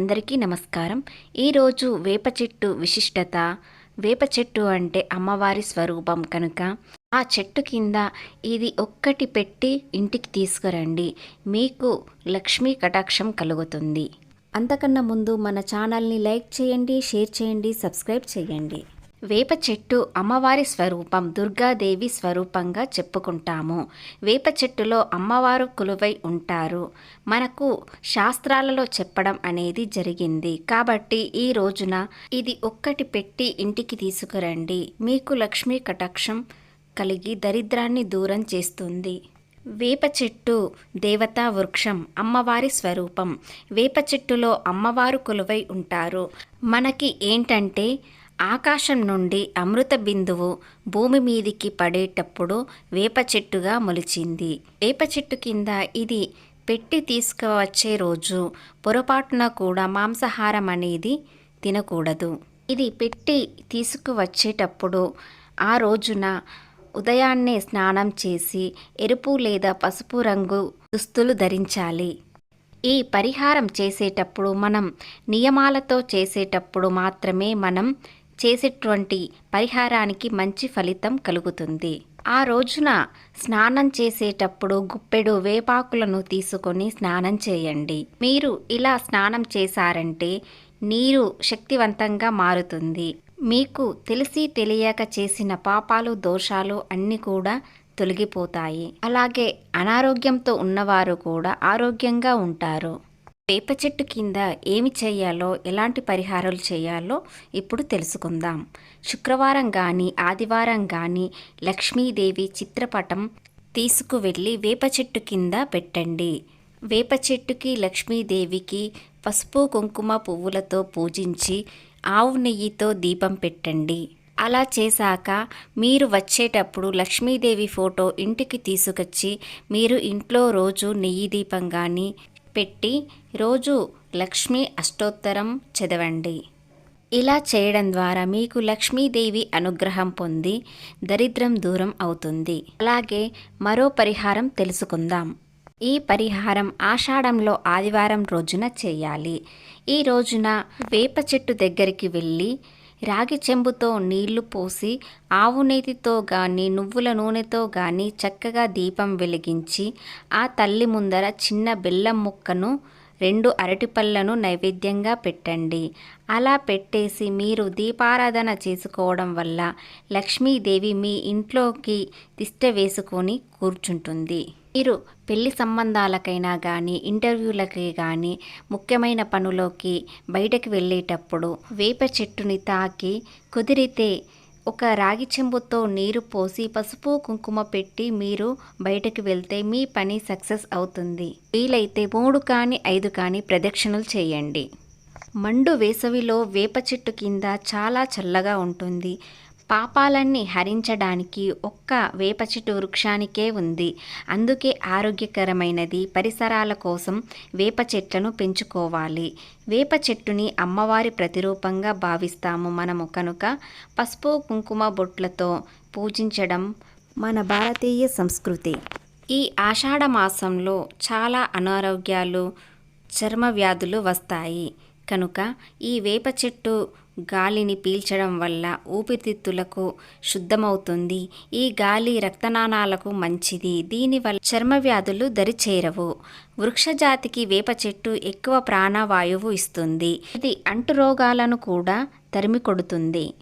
అందరికీ నమస్కారం. ఈరోజు వేప చెట్టు విశిష్టత. వేప చెట్టు అంటే అమ్మవారి స్వరూపం కనుక ఆ చెట్టు కింద ఇది ఒక్కటి పెట్టి ఇంటికి తీసుకురండి. మీకు లక్ష్మీ కటాక్షం కలుగుతుంది. అంతకన్నా ముందు మన ఛానల్ని లైక్ చేయండి షేర్ చేయండి సబ్స్క్రైబ్ చేయండి. వేప చెట్టు అమ్మవారి స్వరూపం దుర్గాదేవి స్వరూపంగా చెప్పుకుంటాము. వేప చెట్టులో అమ్మవారు కొలువై ఉంటారు. మనకు శాస్త్రాలలో చెప్పడం అనేది జరిగింది. కాబట్టి ఈ రోజున ఇది ఒక్కటి పెట్టి ఇంటికి తీసుకురండి. మీకు లక్ష్మీ కటాక్షం కలిగి దరిద్రాన్ని దూరం చేస్తుంది. వేప చెట్టు దేవతా వృక్షం అమ్మవారి స్వరూపం. వేప చెట్టులో అమ్మవారు కొలువై ఉంటారు. మనకి ఏంటంటే ఆకాశం నుండి అమృత బిందువు భూమి మీదికి పడేటప్పుడు వేప చెట్టుగా మొలిచింది. వేప చెట్టు కింద ఇది పెట్టి తీసుకువచ్చే రోజు. పొరపాటున కూడా మాంసాహారం అనేది తినకూడదు. ఇది పెట్టి తీసుకువచ్చేటప్పుడు ఆ రోజున ఉదయాన్నే స్నానం చేసి ఎరుపు లేదా పసుపు రంగు దుస్తులు ధరించాలి. ఈ పరిహారం చేసేటప్పుడు మనం నియమాలతో చేసేటప్పుడు మాత్రమే మనం చేసేటువంటి పరిహారానికి మంచి ఫలితం కలుగుతుంది. ఆ రోజున స్నానం చేసేటప్పుడు గుప్పెడు వేపాకులను తీసుకొని స్నానం చేయండి. మీరు ఇలా స్నానం చేశారంటే నీరు శక్తివంతంగా మారుతుంది. మీకు తెలిసి తెలియక చేసిన పాపాలు దోషాలు అన్నీ కూడా తొలగిపోతాయి. అలాగే అనారోగ్యంతో ఉన్నవారు కూడా ఆరోగ్యంగా ఉంటారు. వేప చెట్టు కింద ఏమి చేయాలో ఎలాంటి పరిహారాలు చేయాలో ఇప్పుడు తెలుసుకుందాం. శుక్రవారం కానీ ఆదివారం కానీ లక్ష్మీదేవి చిత్రపటం తీసుకువెళ్ళి వేప చెట్టు కింద పెట్టండి. వేప చెట్టుకి లక్ష్మీదేవికి పసుపు కుంకుమ పువ్వులతో పూజించి ఆవు నెయ్యితో దీపం పెట్టండి. అలా చేశాక మీరు వచ్చేటప్పుడు లక్ష్మీదేవి ఫోటో ఇంటికి తీసుకొచ్చి మీరు ఇంట్లో రోజు నెయ్యి దీపం కానీ పెట్టి రోజు లక్ష్మీ అష్టోత్తరం చదవండి. ఇలా చేయడం ద్వారా మీకు లక్ష్మీదేవి అనుగ్రహం పొంది దరిద్రం దూరం అవుతుంది. అలాగే మరో పరిహారం తెలుసుకుందాం. ఈ పరిహారం ఆషాఢంలో ఆదివారం రోజున చేయాలి. ఈ రోజున వేప చెట్టు దగ్గరికి వెళ్ళి రాగి చెంబుతో నీళ్ళు పోసి ఆవు నేతితో గాని నువ్వుల నూనెతో గాని చక్కగా దీపం వెలిగించి ఆ తల్లి ముందర చిన్న బెల్లం ముక్కను రెండు అరటిపళ్ళను నైవేద్యంగా పెట్టండి. అలా పెట్టేసి మీరు దీపారాధన చేసుకోవడం వల్ల లక్ష్మీదేవి మీ ఇంట్లోకి తిష్ట వేసుకొని కూర్చుంటుంది. మీరు పెళ్ళి సంబంధాలకైనా కానీ ఇంటర్వ్యూలకి కానీ ముఖ్యమైన పనులోకి బయటకు వెళ్ళేటప్పుడు వేప చెట్టుని తాకి కుదిరితే ఒక రాగి చెంబుతో నీరు పోసి పసుపు కుంకుమ పెట్టి మీరు బయటకు వెళ్తే మీ పని సక్సెస్ అవుతుంది. వీలైతే మూడు కానీ ఐదు కానీ ప్రదక్షిణలు చేయండి. మండు వేసవిలో వేప చెట్టు కింద చాలా చల్లగా ఉంటుంది. పాపాలన్నీ హరించడానికి ఒక్క వేప చెట్టు వృక్షానికే ఉంది. అందుకే ఆరోగ్యకరమైనది పరిసరాల కోసం వేప చెట్లను పెంచుకోవాలి. వేప చెట్టుని అమ్మవారి ప్రతిరూపంగా భావిస్తాము మనము కనుక. పసుపు కుంకుమ బొట్లతో పూజించడం మన భారతీయ సంస్కృతి. ఈ ఆషాఢ మాసంలో చాలా అనారోగ్యాలు చర్మ వ్యాధులు వస్తాయి. కనుక ఈ వేప చెట్టు గాలిని పీల్చడం వల్ల ఊపిరితిత్తులకు శుద్ధమవుతుంది. ఈ గాలి రక్తనాళాలకు మంచిది. దీనివల్ల చర్మ వ్యాధులు దరిచేరవు. వృక్షజాతికి వేప చెట్టు ఎక్కువ ప్రాణవాయువు ఇస్తుంది. ఇది అంటు రోగాలను కూడా తరిమి కొడుతుంది